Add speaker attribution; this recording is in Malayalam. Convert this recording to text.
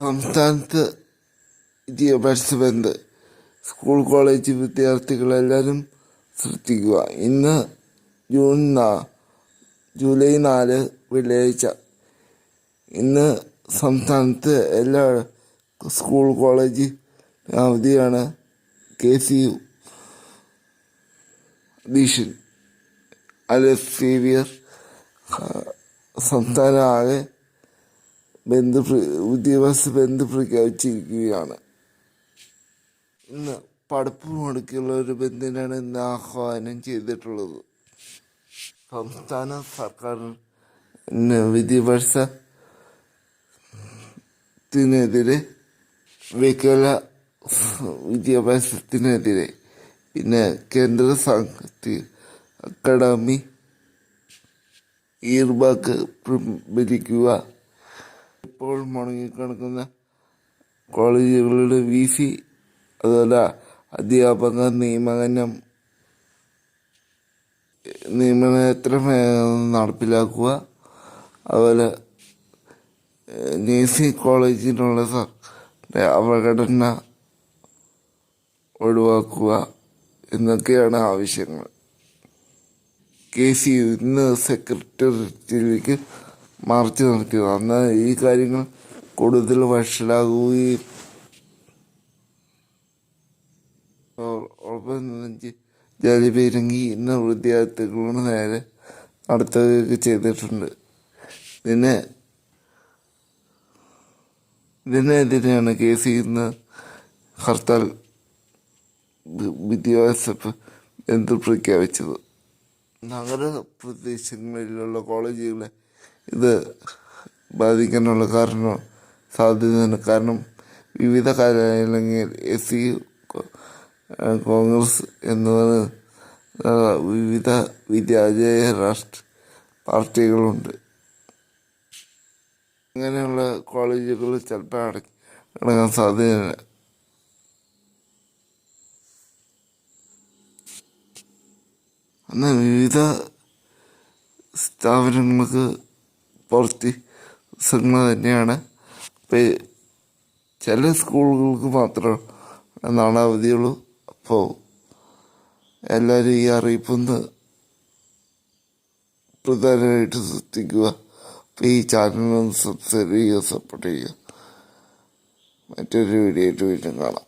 Speaker 1: സംസ്ഥാനത്ത് വിദ്യാഭ്യാസ ബന്ദ് സ്കൂൾ കോളേജ് വിദ്യാർത്ഥികളെല്ലാവരും ശ്രദ്ധിക്കുക. ഇന്ന് ജൂൺ നാ ജൂലൈ നാല് വെള്ളിയാഴ്ച. ഇന്ന് സംസ്ഥാനത്ത് എല്ലാ സ്കൂൾ കോളേജ് അവധിയാണ് കെ സി യു അഡീഷൻ അലസ് സേവിയർ സംസ്ഥാന ആകെ ബന്ദ് ഉദ്യോഗസ്ഥ ബന്ദ് പ്രഖ്യാപിച്ചിരിക്കുകയാണ്. ഇന്ന് പഠിപ്പ് മുടക്കിയുള്ള ഒരു ബന്ധിനാണ് ഇന്ന് ആഹ്വാനം ചെയ്തിട്ടുള്ളത്. സംസ്ഥാന സർക്കാരിന് വിദ്യാഭ്യാസത്തിനെതിരെ വികല വിദ്യാഭ്യാസത്തിനെതിരെ പിന്നെ കേന്ദ്ര സാങ്കേതിക അക്കാഡമി ഈർബാക്ക് പിൻവലിക്കുക ഇപ്പോൾ മുടങ്ങിക്കിടക്കുന്ന കോളേജുകളുടെ വി സി അതുപോലെ അധ്യാപക നിയമനം നിയമനം എത്ര നടപ്പിലാക്കുക? അതുപോലെ നേഴ്സിംഗ് കോളേജിനുള്ള അവഗണന ഒഴിവാക്കുക എന്നൊക്കെയാണ് ആവശ്യങ്ങൾ. കെ സി ഇന്ന് സെക്രട്ടേറിയറ്റിലേക്ക് മാർച്ച് നടത്തിയത് അന്ന് ഈ കാര്യങ്ങൾ കൂടുതൽ വഷളാകുകയും ഒപ്പം ജലപീരങ്കി ഇന്ന് വിദ്യാർത്ഥികളുടെ നേരെ നടത്തുകയൊക്കെ ചെയ്തിട്ടുണ്ട്. പിന്നെ ഇതിനെതിരെയാണ് കേസ് ചെയ്യുന്ന ഹർത്താൽ വിദ്യാഭ്യാസ എന്ത് പ്രഖ്യാപിച്ചത്. നഗര പ്രദേശങ്ങളിലുള്ള കോളേജുകളെ ഇത് ബാധിക്കാനുള്ള കാരണം സാധ്യതയാണ് കാരണം വിവിധ കാലങ്ങളിൽ എസ് സി കോൺഗ്രസ് എന്നതാണ് വിവിധ വിദ്യാജയ രാഷ്ട്ര പാർട്ടികളുണ്ട്. അങ്ങനെയുള്ള കോളേജുകൾ ചിലപ്പോൾ അടക്കി അടങ്ങാൻ സാധ്യതയില്ല. എന്നാൽ വിവിധ സ്ഥാപനങ്ങൾക്ക് പുറത്ത് സിനിമ തന്നെയാണ്. അപ്പോൾ ചില സ്കൂളുകൾക്ക് മാത്രം എന്നാണ് അവധിയുള്ളൂ. അപ്പോൾ എല്ലാവരും ഈ അറിയിപ്പൊന്ന് പ്രധാനമായിട്ട് ശ്രദ്ധിക്കുക അപ്പോൾ ഈ ചാനലൊന്ന് സബ്സ്ക്രൈബ് ചെയ്യുക സപ്പോർട്ട് ചെയ്യുക. മറ്റൊരു വീഡിയോ ആയിട്ട് വീണ്ടും കാണാം.